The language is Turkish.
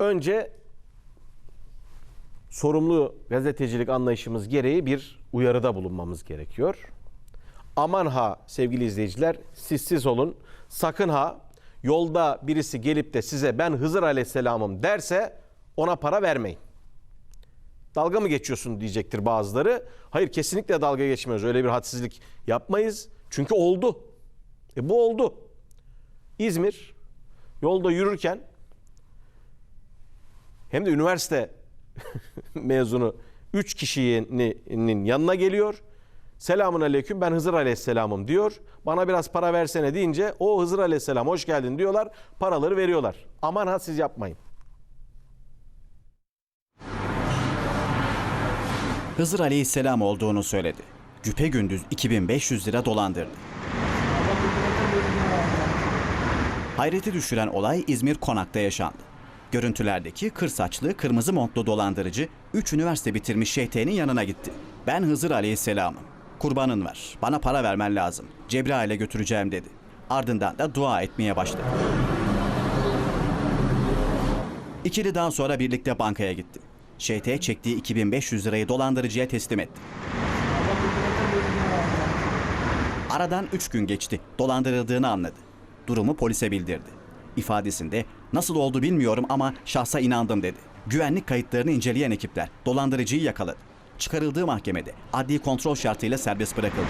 Önce sorumlu gazetecilik anlayışımız gereği bir uyarıda bulunmamız gerekiyor. Aman ha sevgili izleyiciler siz siz olun. Sakın ha yolda birisi gelip de size ben Hızır Aleyhisselam'ım derse ona para vermeyin. Dalga mı geçiyorsun diyecektir bazıları. Hayır kesinlikle dalga geçmiyoruz. Öyle bir hadsizlik yapmayız. Çünkü oldu. E bu oldu. İzmir yolda yürürken hem de üniversite mezunu 3 kişinin yanına geliyor. Selamun aleyküm ben Hızır Aleyhisselam'ım diyor. Bana biraz para versene deyince o Hızır Aleyhisselam hoş geldin diyorlar. Paraları veriyorlar. Aman ha siz yapmayın. Hızır Aleyhisselam olduğunu söyledi. Güpe gündüz 2500 lira dolandırdı. Hayreti düşüren olay İzmir Konak'ta yaşandı. Görüntülerdeki kır saçlı, kırmızı montlu dolandırıcı 3 üniversite bitirmiş şeytenin yanına gitti. Ben Hızır Aleyhisselam'ım. Kurbanın var. Bana para vermen lazım. Cebrail'e götüreceğim dedi. Ardından da dua etmeye başladı. İkili daha sonra birlikte bankaya gitti. Şeyteye çektiği 2500 lirayı dolandırıcıya teslim etti. Aradan 3 gün geçti. Dolandırıldığını anladı. Durumu polise bildirdi ifadesinde nasıl oldu bilmiyorum ama şahsa inandım dedi. Güvenlik kayıtlarını inceleyen ekipler dolandırıcıyı yakaladı. Çıkarıldığı mahkemede adli kontrol şartıyla serbest bırakıldı.